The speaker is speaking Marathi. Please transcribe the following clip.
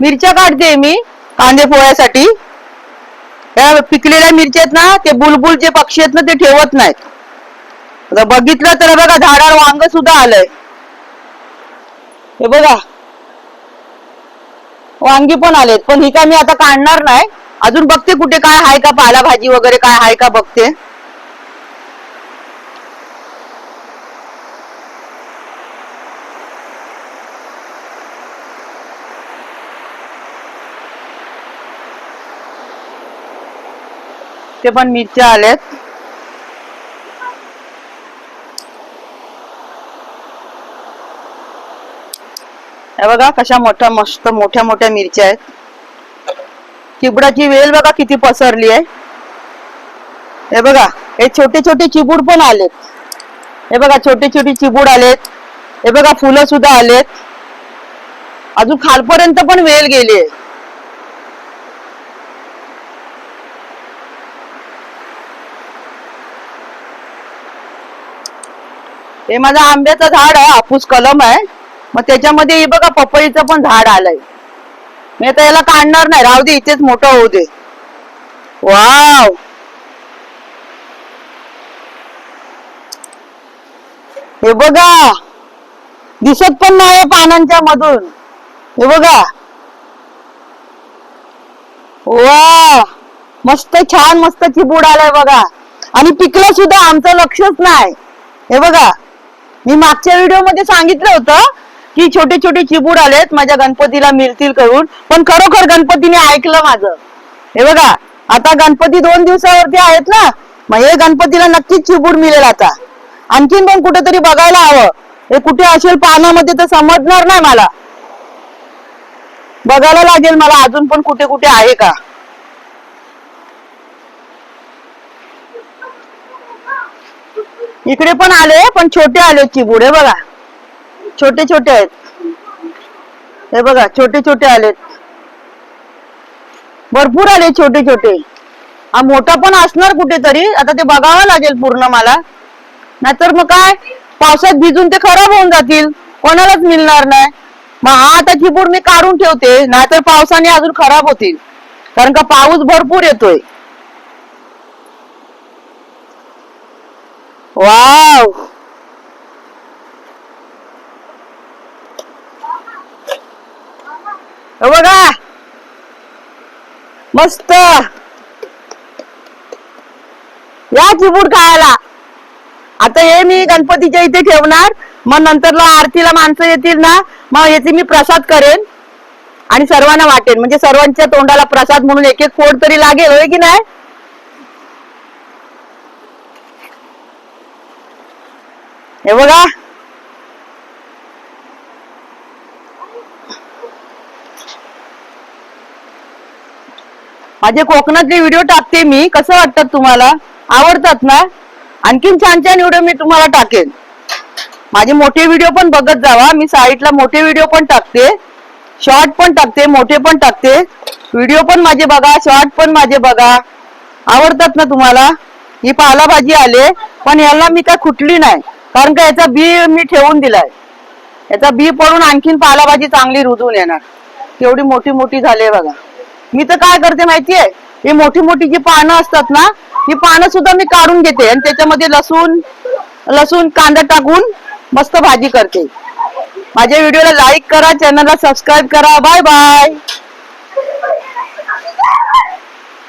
मिरच्या काढते मी कांदे पोळ्यासाठी. त्या पिकलेल्या मिरच्या ना ते बुलबुल जे पक्षी आहेत ना ते ठेवत नाहीत. बघितलं तर बघा झाडावर वांग सुद्धा आलंय. हे बघा. वांगी पण आलेत पण ही काय मी आता काढणार नाही. अजून बघते कुठे काय आहे का पालाभाजी वगैरे काय आहे का बघते. इथे पण मिरच्या आल्यात हे बघा कशा मोठ्या मस्त मोठ्या मोठ्या मिरच्या आहेत. चिबडाची वेल बघा किती पसरली आहे. हे बघा हे छोटे छोटे चिबूड पण आलेत. हे बघा छोटे छोटे चिबूड आलेत. हे बघा फुलं सुद्धा आलेत. अजून खालपर्यंत पण वेल गेली आहे. हे माझं आंब्याचं झाड आहे हापूस कलम आहे. मग त्याच्यामध्ये हे बघा पपईचं पण झाड आलंय. मी आता याला काढणार नाही. राहू दे इथेच मोठं होऊ दे. वाव! हे बघा! दिसत पण नाही पानांच्या मधून. हे बघा! वा मस्त छान मस्त चिबूड आलाय बघा. आणि पिकलं सुद्धा आमचं लक्षच नाही. हे बघा! मी मागच्या व्हिडिओमध्ये सांगितलं होतं की छोटे छोटे चिबूड आलेत माझ्या गणपतीला मिळतील करून. पण खरोखर गणपतीने ऐकलं माझं. हे बघा आता गणपती दोन दिवसावरती आहेत ना मग हे गणपतीला नक्कीच चिबूड मिळेल आता. आणखीन पण कुठेतरी बघायला हवं. हे कुठे असेल पानामध्ये तर समजणार नाही मला. बघायला लागेल मला अजून पण कुठे कुठे आहे का. इकडे पण आले पण छोटे आले चिबूड हे बघा. छोटे छोटे आहेत. हे बघा छोटे छोटे आलेत. भरपूर आले छोटे छोटे. हा मोठा पण असणार कुठेतरी. आता ते बघावं लागेल पूर्ण मला. नाहीतर मग काय? पावसात भिजून ते खराब होऊन जातील. कोणालाच मिळणार नाही. मग हा आता चिपूड मी काढून ठेवते. नाहीतर पावसाने अजून खराब होतील. कारण का पाऊस भरपूर येतोय. वाव. हे बघा. मस्त. या चिबूड खायला. आता हे मी गणपतीच्या इथे ठेवणार. मग नंतर आरतीला माणसं येतील ना मग याचे मी प्रसाद करेन. आणि सर्वांना वाटेन. म्हणजे सर्वांच्या तोंडाला प्रसाद म्हणून एक एक फोड तरी लागेल होय की नाही? हे बघा. माझे कोकणातले व्हिडिओ टाकते मी. कसं वाटतात तुम्हाला? आवडतात ना? आणखीन छान छान व्हिडिओ मी तुम्हाला टाकेन. माझे मोठे व्हिडिओ पण बघत जावा. मी साईटला मोठे व्हिडिओ पण टाकते. शॉर्ट पण टाकते मोठे पण टाकते. व्हिडिओ पण माझे बघा शॉर्ट पण माझे बघा. आवडतात ना तुम्हाला? ही पालाभाजी आले पण याला मी काय खुटली नाही. कारण का याचा बी मी ठेवून दिलाय. याचा बी पडून आणखीन पालाभाजी चांगली रुजून येणार. केवढी मोठी मोठी झाली बघा. मी तर काय करते माहितीये? ही मोठी मोठी जी पानं असतात ना ही पानं सुद्धा मी काढून घेते आणि त्याच्यामध्ये लसूण लसूण कांदा टाकून मस्त भाजी करते. माझ्या व्हिडिओला लाईक करा चॅनलला सबस्क्राईब करा. Bye bye